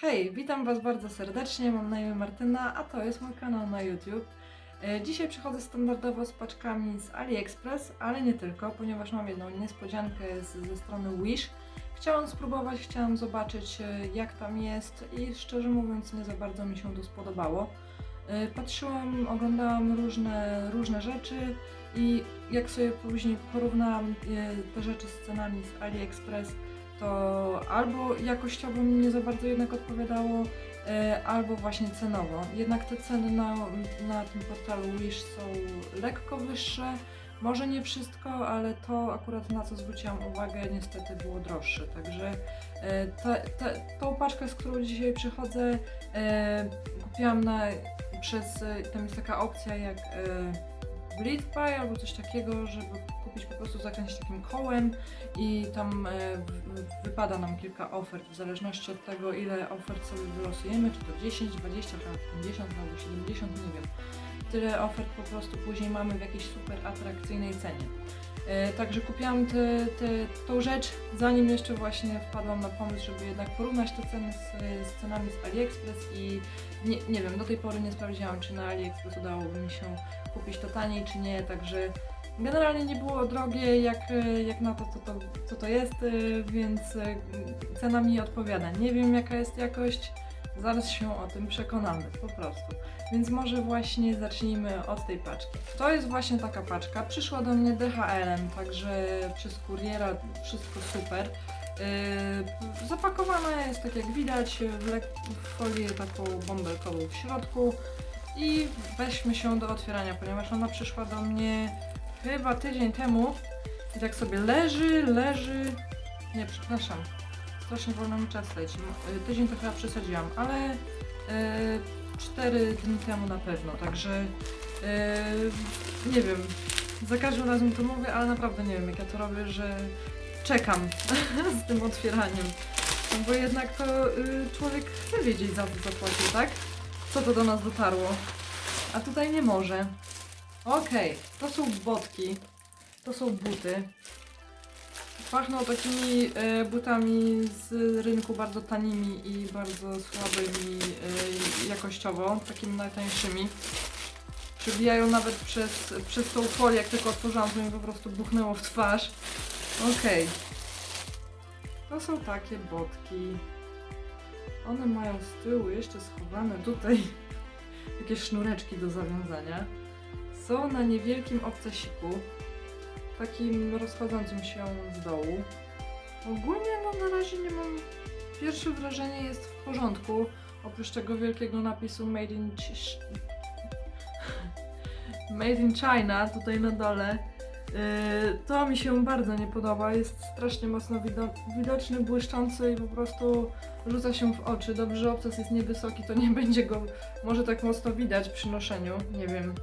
Hej, witam Was bardzo serdecznie, mam na imię Martyna, a to jest mój kanał na YouTube. E, Dzisiaj przychodzę standardowo z paczkami z AliExpress, ale nie tylko, ponieważ mam jedną niespodziankę z, ze strony Wish. Chciałam spróbować, chciałam zobaczyć e, jak tam jest i szczerze mówiąc nie za bardzo mi się to spodobało. E, Patrzyłam, oglądałam różne, różne rzeczy i jak sobie później porównałam te rzeczy z cenami z AliExpress, to albo jakościowo mi nie za bardzo jednak odpowiadało, e, albo właśnie cenowo. Jednak te ceny na, na tym portalu Wish są lekko wyższe. Może nie wszystko, ale to akurat na co zwróciłam uwagę niestety było droższe. Także e, te, te, tą paczkę, z którą dzisiaj przychodzę, e, kupiłam na, przez, e, tam jest taka opcja jak e, albo coś takiego, żeby kupić po prostu z jakimś takim kołem i tam e, wypada nam kilka ofert w zależności od tego ile ofert sobie wylosujemy, czy to 10, 20, czy nawet 50 albo 70, nie wiem. Tyle ofert po prostu później mamy w jakiejś super atrakcyjnej cenie. E, Także kupiłam te, te, tą rzecz, zanim jeszcze właśnie wpadłam na pomysł, żeby jednak porównać te ceny z, z cenami z AliExpress i nie, nie wiem, do tej pory nie sprawdziłam, czy na AliExpress udałoby mi się kupić to taniej, czy nie, także generalnie nie było drogie jak, e, jak na to, co to, co to jest, e, więc e, cena mi odpowiada. Nie wiem, jaka jest jakość, zaraz się o tym przekonamy, po prostu. Więc może właśnie zacznijmy od tej paczki. To jest właśnie taka paczka. Przyszła do mnie DHL-em, także przez kuriera wszystko super. Zapakowana jest tak jak widać w, w folię taką bąbelkową w środku i weźmy się do otwierania, ponieważ ona przyszła do mnie chyba tydzień temu i tak sobie leży, leży, nie przepraszam, strasznie wolno mi czas leci, Yy, tydzień to chyba przesadziłam, ale yy, cztery dni temu na pewno, także yy, nie wiem, za każdym razem to mówię, ale naprawdę nie wiem jak ja to robię, że czekam z tym otwieraniem. No bo jednak to y, człowiek chce wiedzieć za co zapłacił, tak? Co to do nas dotarło. A tutaj nie może. Okej, to są botki. To są buty. Pachną takimi e, butami z rynku bardzo tanimi i bardzo słabymi e, jakościowo, takimi najtańszymi. Przebijają nawet przez, przez tą folię, jak tylko otworzyłam, to mi po prostu buchnęło w twarz. Okej. To są takie botki. One mają z tyłu jeszcze schowane tutaj takie sznureczki do zawiązania. Są na niewielkim obcasiku, takim rozchodzącym się z dołu. Ogólnie no na razie nie mam... Pierwsze wrażenie jest w porządku, oprócz tego wielkiego napisu Made in... Made in China tutaj na dole. Yy, To mi się bardzo nie podoba. Jest strasznie mocno wido- widoczny, błyszczący i po prostu rzuca się w oczy. Dobrze, obcas jest niewysoki, to nie będzie go może tak mocno widać przy noszeniu. Nie wiem.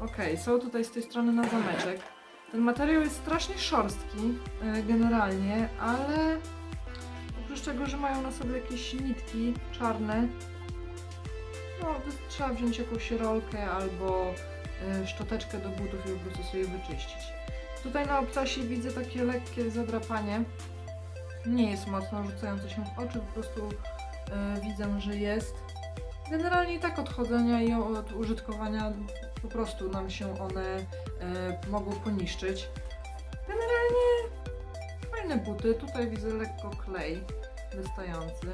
Okej, są tutaj z tej strony na zameczek. Ten materiał jest strasznie szorstki yy, generalnie, ale oprócz tego, że mają na sobie jakieś nitki czarne, no trzeba wziąć jakąś rolkę albo yy, szczoteczkę do butów i po prostu sobie wyczyścić. Tutaj na obcasie widzę takie lekkie zadrapanie. Nie jest mocno rzucające się w oczy, po prostu e, widzę, że jest. Generalnie i tak od chodzenia i od użytkowania po prostu nam się one e, mogą poniszczyć. Generalnie fajne buty. Tutaj widzę lekko klej wystający.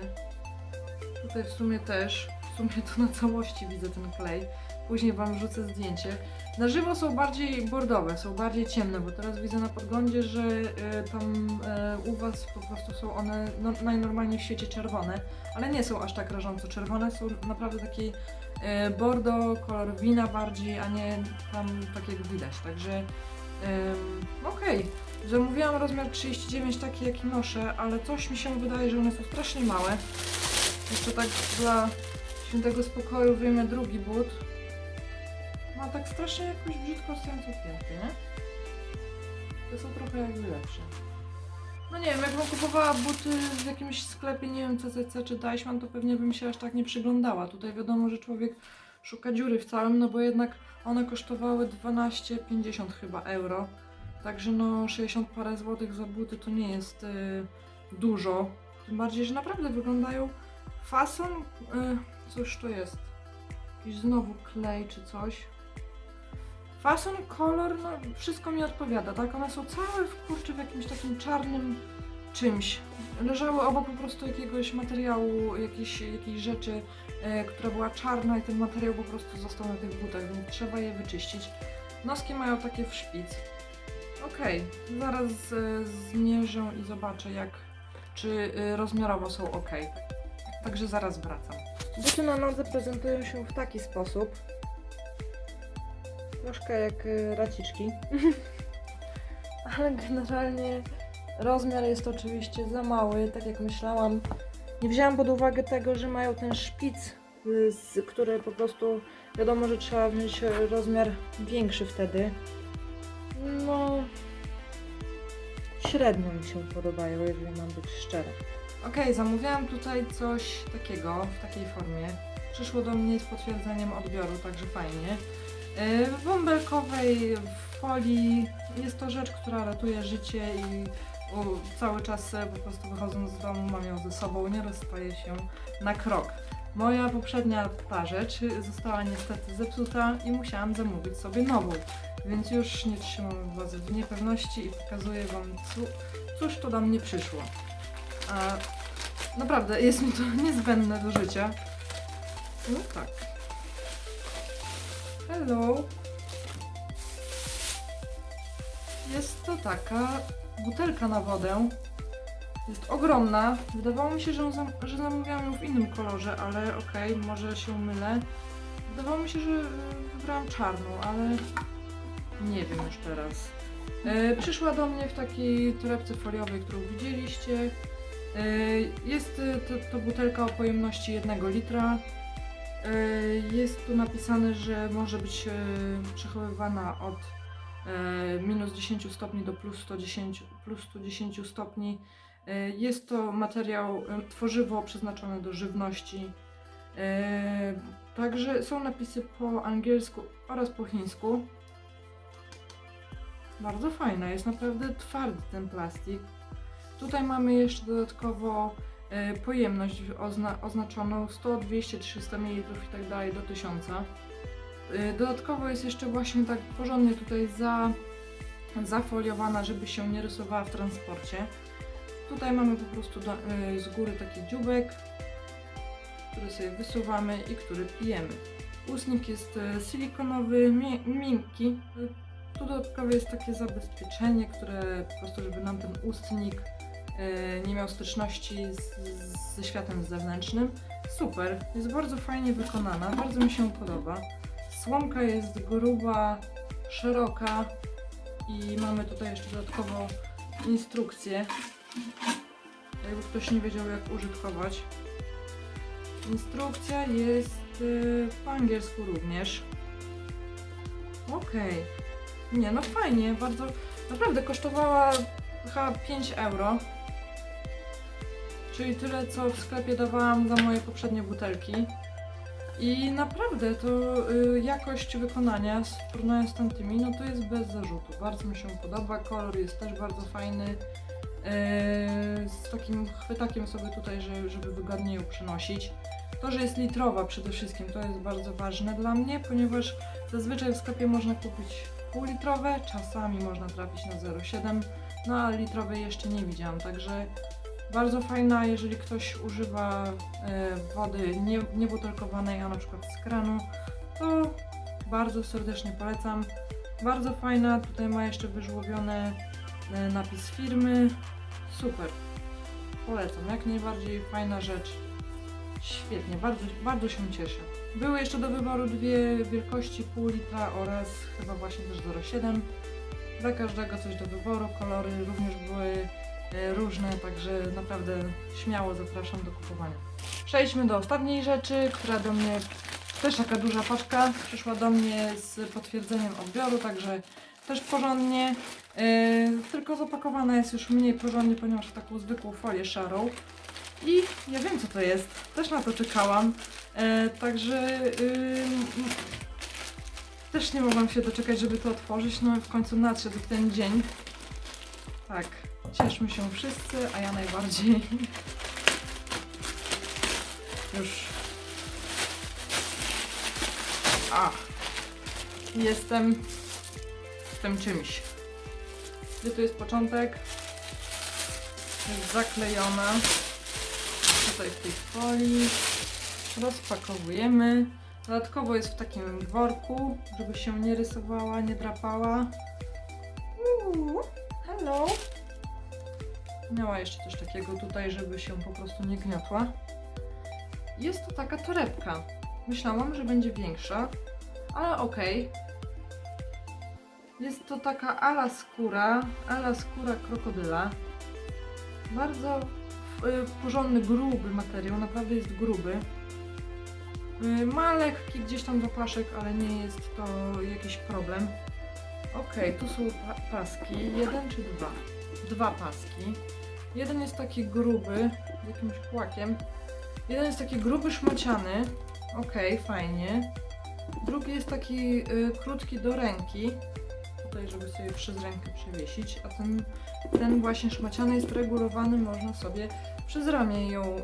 Tutaj w sumie też. W sumie to na całości widzę ten klej. Później Wam wrzucę zdjęcie. Na żywo są bardziej bordowe, są bardziej ciemne, bo teraz widzę na podglądzie, że e, tam e, u Was po prostu są one no, najnormalniej w świecie czerwone, ale nie są aż tak rażąco czerwone, są naprawdę taki e, bordo, kolor wina bardziej, a nie tam tak jak widać, także em, okej. Zamówiłam rozmiar 39 taki jaki noszę, ale coś mi się wydaje, że one są strasznie małe. Jeszcze tak dla świętego spokoju wyjmę drugi but. Ma tak strasznie jakoś brzydko stojącą piętkę, nie? Te są trochę jakby lepsze. No nie wiem, jakbym kupowała buty w jakimś sklepie, nie wiem, CCC czy Deichmann, to pewnie bym się aż tak nie przyglądała. Tutaj wiadomo, że człowiek szuka dziury w całym, no bo jednak one kosztowały 12,50 chyba euro. Także no 60 parę złotych za buty to nie jest y, dużo. Tym bardziej, że naprawdę wyglądają Fason, y, cóż to jest? Jakiś znowu klej czy coś. Fason, kolor, no wszystko mi odpowiada, tak? One są całe w kurczy w jakimś takim czarnym czymś. Leżały obok po prostu jakiegoś materiału, jakiejś, jakiejś rzeczy, e, która była czarna i ten materiał po prostu został na tych butach, więc trzeba je wyczyścić. Noski mają takie w szpic. Okej, zaraz e, zmierzę i zobaczę jak, czy e, rozmiarowo są ok. Także zaraz wracam. Buty na nodze prezentują się w taki sposób. Troszkę jak e, raciczki. Ale generalnie rozmiar jest oczywiście za mały, tak jak myślałam. Nie wzięłam pod uwagę tego, że mają ten szpic, y, z, który po prostu wiadomo, że trzeba wziąć e, rozmiar większy wtedy. No, średnio mi się podobają, jeżeli mam być szczera. Okej, zamówiłam tutaj coś takiego, w takiej formie. Przyszło do mnie z potwierdzeniem odbioru, także fajnie. Yy, W bąbelkowej folii jest to rzecz, która ratuje życie i cały czas e, po prostu wychodząc z domu mam ją ze sobą, nie rozstaje się na krok. Moja poprzednia ta rzecz została niestety zepsuta i musiałam zamówić sobie nową, więc już nie trzymam Was w niepewności i pokazuję Wam, cóż to do mnie przyszło. A naprawdę jest mi to niezbędne do życia. No tak. Hello. Jest to taka butelka na wodę. Jest ogromna. Wydawało mi się, że, zam- że zamówiłam ją w innym kolorze, ale okej, może się mylę. Wydawało mi się, że wybrałam czarną, ale nie wiem już teraz. E, przyszła do mnie w takiej torebce foliowej, którą widzieliście. E, jest e, to, to butelka o pojemności 1 litra. E, Jest tu napisane, że może być e, przechowywana od e, minus 10 stopni do plus 110, plus 110 stopni. Jest to materiał, tworzywo przeznaczone do żywności. Także są napisy po angielsku oraz po chińsku. Bardzo fajna, jest naprawdę twardy ten plastik. Tutaj mamy jeszcze dodatkowo pojemność ozna oznaczoną 100, 200, 300 ml i tak dalej do 1000. E, Dodatkowo jest jeszcze właśnie tak porządnie tutaj za, zafoliowana, żeby się nie rysowała w transporcie. Tutaj mamy po prostu do, e, z góry taki dziubek, który sobie wysuwamy i który pijemy. Ustnik jest e, silikonowy, mi miękki. E, Tu dodatkowo jest takie zabezpieczenie, które po prostu, żeby nam ten ustnik e, nie miał styczności z, z, ze światem zewnętrznym. Super, jest bardzo fajnie wykonana, bardzo mi się podoba. Słomka jest gruba, szeroka i mamy tutaj jeszcze dodatkowo instrukcję, jakby ktoś nie wiedział jak użytkować. Instrukcja jest y, po angielsku również. Okej. Nie, no fajnie, bardzo. Naprawdę kosztowała chyba 5 euro. Czyli tyle, co w sklepie dawałam za moje poprzednie butelki. I naprawdę to y, jakość wykonania z porównaniu z tamtymi, no to jest bez zarzutu. Bardzo mi się podoba, kolor jest też bardzo fajny. Yy, z takim chwytakiem sobie tutaj, że, żeby wygodnie ją przenosić. To, że jest litrowa przede wszystkim, to jest bardzo ważne dla mnie, ponieważ zazwyczaj w sklepie można kupić półlitrowe, czasami można trafić na 0,7, no a litrowej jeszcze nie widziałam, także bardzo fajna, jeżeli ktoś używa e, wody nie, niebutelkowanej, a na przykład z kranu, to bardzo serdecznie polecam. Bardzo fajna, tutaj ma jeszcze wyżłobiony e, napis firmy, super. Polecam, jak najbardziej fajna rzecz. Świetnie, bardzo, bardzo się cieszę. Były jeszcze do wyboru dwie wielkości pół litra oraz chyba właśnie też 0,7. Dla każdego coś do wyboru, kolory również były różne, także naprawdę śmiało zapraszam do kupowania. Przejdźmy do ostatniej rzeczy, która do mnie, też taka duża paczka, przyszła do mnie z potwierdzeniem odbioru, także też porządnie, e, tylko zapakowana jest już mniej porządnie, ponieważ w taką zwykłą folię szarą. I ja wiem co to jest, też na to czekałam, e, także ym, też nie mogłam się doczekać, żeby to otworzyć, no i w końcu nadszedł ten dzień. Tak, cieszmy się wszyscy, a ja najbardziej. już. A! Jestem tym czymś. Gdzie tu jest początek? Jest zaklejona. Tutaj w tej folii. Rozpakowujemy. Dodatkowo jest w takim worku, żeby się nie rysowała, nie drapała. Uuu, hello. Miała jeszcze coś takiego tutaj, żeby się po prostu nie gniotła. Jest to taka torebka. Myślałam, że będzie większa, ale okej. Jest to taka ala skóra, ala skóra krokodyla. Bardzo y, porządny, gruby materiał, naprawdę jest gruby. Y, Ma lekki gdzieś tam zapaszek, ale nie jest to jakiś problem. Okej, tu są pa paski. Jeden czy dwa? Dwa paski. Jeden jest taki gruby, z jakimś kłakiem. Jeden jest taki gruby, szmaciany. Okej, fajnie. Drugi jest taki y, krótki do ręki. Tutaj, żeby sobie przez rękę przewiesić. A ten, ten właśnie szmaciany jest regulowany, można sobie przez ramię ją y,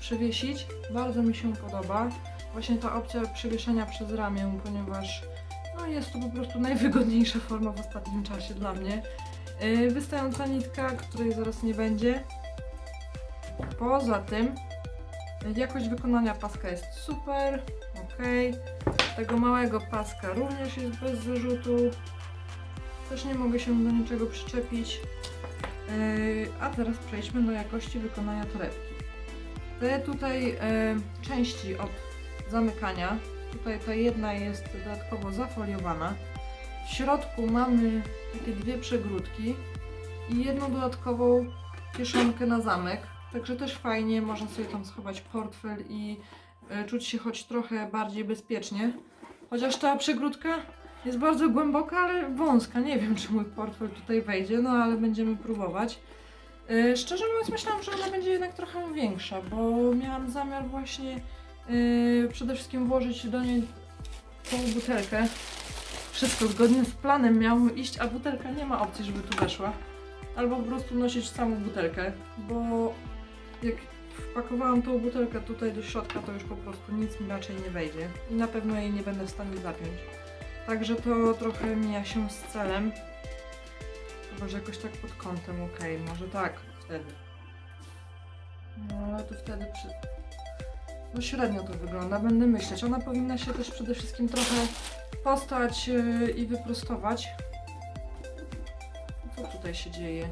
przewiesić. Bardzo mi się podoba. Właśnie ta opcja przewieszenia przez ramię, ponieważ no, jest to po prostu najwygodniejsza forma w ostatnim czasie dla mnie. Yy, wystająca nitka, której zaraz nie będzie. Poza tym jakość wykonania paska jest super, ok. Tego małego paska również jest bez zarzutu. Też nie mogę się do niczego przyczepić. Yy, a teraz przejdźmy do jakości wykonania torebki. Te tutaj yy, części od zamykania, tutaj ta jedna jest dodatkowo zafoliowana. W środku mamy takie dwie przegródki i jedną dodatkową kieszonkę na zamek. Także też fajnie, można sobie tam schować portfel i e, czuć się choć trochę bardziej bezpiecznie. Chociaż ta przegródka jest bardzo głęboka, ale wąska. Nie wiem, czy mój portfel tutaj wejdzie, no ale będziemy próbować. E, Szczerze mówiąc, myślałam, że ona będzie jednak trochę większa, bo miałam zamiar właśnie e, przede wszystkim włożyć do niej tą butelkę wszystko zgodnie z planem miało iść, a butelka nie ma opcji, żeby tu weszła. Albo po prostu nosić samą butelkę, bo jak wpakowałam tą butelkę tutaj do środka, to już po prostu nic mi raczej nie wejdzie. I na pewno jej nie będę w stanie zapiąć. Także to trochę mija się z celem. Chyba, że jakoś tak pod kątem, okej, może tak, wtedy. No ale to wtedy przy... No średnio to wygląda, będę myśleć. Ona powinna się też przede wszystkim trochę postać yy, i wyprostować. Co tutaj się dzieje?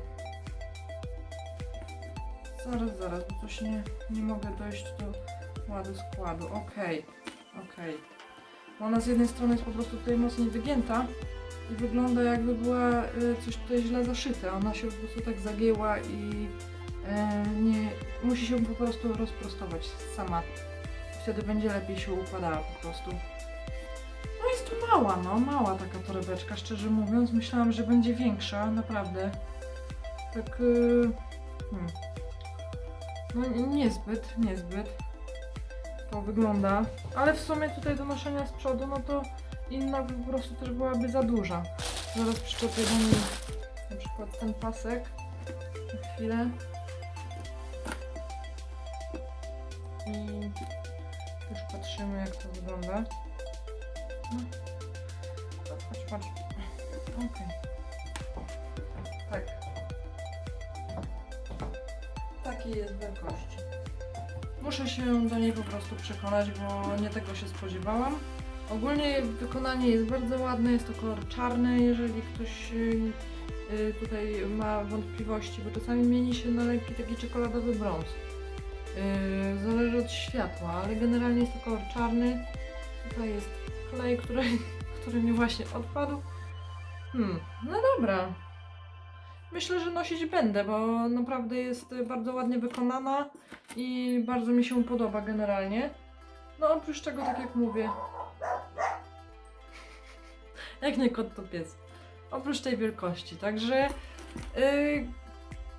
Zaraz, zaraz, bo coś nie, nie mogę dojść do ładu składu. Okej, okej. Bo Ona z jednej strony jest po prostu tutaj mocniej wygięta i wygląda jakby była y, coś tutaj źle zaszyte. Ona się po prostu tak zagięła i nie, musi się po prostu rozprostować sama. Wtedy będzie lepiej się układała po prostu. No jest mała, no, mała taka torebeczka, szczerze mówiąc. Myślałam, że będzie większa, naprawdę. Tak, yy, hmm. no niezbyt, niezbyt. To wygląda. Ale w sumie tutaj do noszenia z przodu, no to inna po prostu też byłaby za duża. Zaraz przyczepię do niej na przykład ten pasek. Na chwilę. Patrzymy jak to wygląda. No. Patrz. Okej. Tak. Takiej jest wielkości. Muszę się do niej po prostu przekonać, bo nie tego się spodziewałam. Ogólnie wykonanie jest bardzo ładne, jest to kolor czarny, jeżeli ktoś y, y, tutaj ma wątpliwości, bo czasami mieni się na lekki taki czekoladowy brąz. Y, Zależy od światła, ale generalnie jest to kolor czarny. Tutaj jest klej, który, który mi właśnie odpadł. Hmm, no dobra. Myślę, że nosić będę, bo naprawdę jest bardzo ładnie wykonana i bardzo mi się podoba generalnie. No oprócz tego, tak jak mówię, jak nie kot to pies. Oprócz tej wielkości, także yy,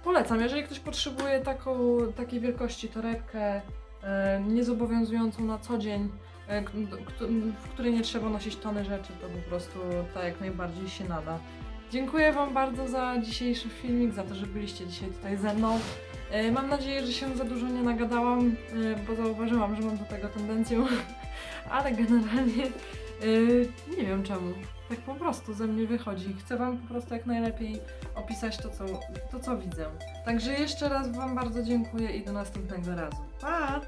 polecam, jeżeli ktoś potrzebuje taką, takiej wielkości torebkę, yy, niezobowiązującą na co dzień, k- w której nie trzeba nosić tony rzeczy, to po prostu tak jak najbardziej się nada. Dziękuję Wam bardzo za dzisiejszy filmik, za to, że byliście dzisiaj tutaj ze mną. E, Mam nadzieję, że się za dużo nie nagadałam, e, bo zauważyłam, że mam do tego tendencję, ale generalnie e, nie wiem czemu. Tak po prostu ze mnie wychodzi. Chcę Wam po prostu jak najlepiej opisać to, co, to, co widzę. Także jeszcze raz Wam bardzo dziękuję i do następnego razu. Pa!